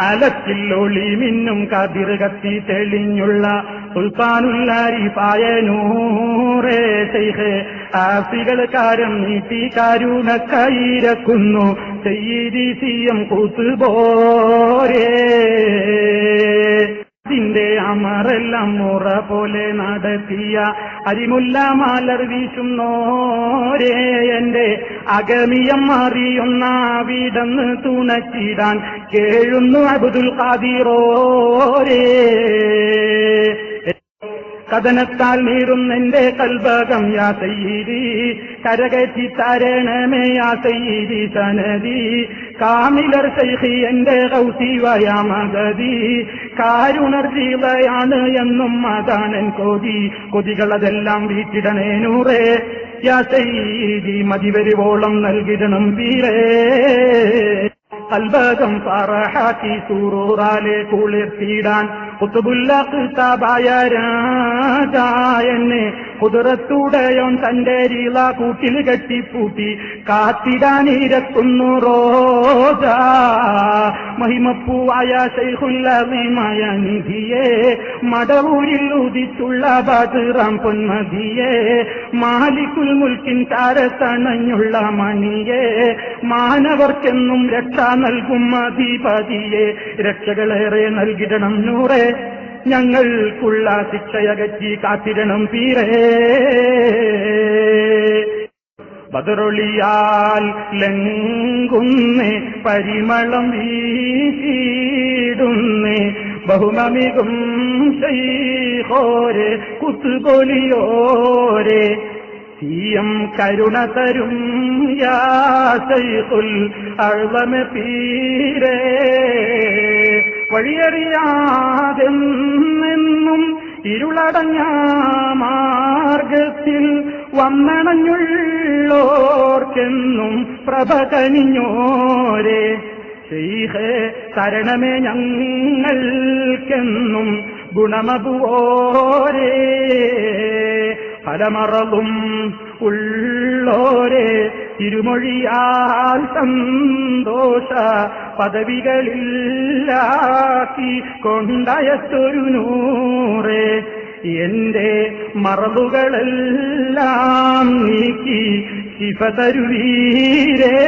അലക്കില്ലൊളി മിന്നും കതിർ കത്തി തെളിഞ്ഞുള്ള സുൽത്താനുല്ലാരിഫായ നൂറേ ശൈഖേ. ആഫികൾ കാരം നീട്ടി കാരുണ കൈരക്കുന്നു. ചെയ്തി സിയം കൂത്തുപോരേ അമറെല്ലാം മുറ പോലെ നടത്തിയ അരിമുല്ല മാലർ വീശുന്നോരേ എന്റെ അഗമിയം അറിയുന്ന വീടന്ന് തുണച്ചിടാൻ കേഴുന്നു അബുദുൽ ഖാദിറോരേ. കഥനത്താൽ നീറുന്നെന്റെ കൽഭകം യാ കരകറ്റി തരണമേ യാ സനദി. കാമിലർ സൈഹി എന്റെ കൗസിവയ മഗതി കാരുണർ ജീവയാണ് എന്നും അതാണൻ കൊതി. കൊതികളതെല്ലാം വീട്ടിടണേ നൂറേ. യാ മതിവരുവോളം മതി വരുവോളം നൽകിടണം തീരേ കൽബകം ഫറഹാക്കി സൂറൂറാലെ കുളിർത്തിടാൻ കുത്തുബുല്ലായ രാജാ എന്നെ കുതിരത്തുടയോൻ തന്റെ രീള കൂട്ടിൽ കെട്ടിപ്പൂട്ടി കാത്തിടാനിരക്കുന്നു റോജ. മഹിമപ്പൂവായ ശൈഹുല്ലമയ നിധിയെ മടവൂരിൽ ഉദിച്ചുള്ള ബദ്റാം പൊന്മതിയെ മാലിക്കുൽ മുൽക്കിൻ താരത്തണഞ്ഞുള്ള മണിയെ മാനവർക്കെന്നും രക്ഷ നൽകും അധിപതിയെ രക്ഷകളേറെ നൽകിടണം നൂറെ ഞങ്ങൾക്കുള്ള ശിക്ഷയകറ്റി കാത്തിരണം തീരേ ബദറൊളിയാൽ ലങ്കുന്നേ പരിമളം വീശിടുന്നേ ബഹുമമികും ശൈഹോരെ കുത്തുകൊലിയോരെ തീയം കരുണ തരും യാസൈഖുൽ അഴവമ പീരേ. വഴിയറിയാതെന്നും ഇരുളടഞ്ഞ മാർഗത്തിൽ വന്നണഞ്ഞുള്ളോർക്കെന്നും പ്രഭ കനിഞ്ഞോരെ. ശൈഖേ തരണമേ ഞങ്ങൾക്കെന്നും ഗുണമപുവോരേ ഫലമറവും ഉള്ളോരെ തിരുമൊഴിയാൽ സന്തോഷ പദവികളില്ലാക്കി കൊണ്ടയത്തൊരു നൂറെ. എന്റെ മറവുകളെല്ലാം നീക്കി ശിവ തരുവീരേ.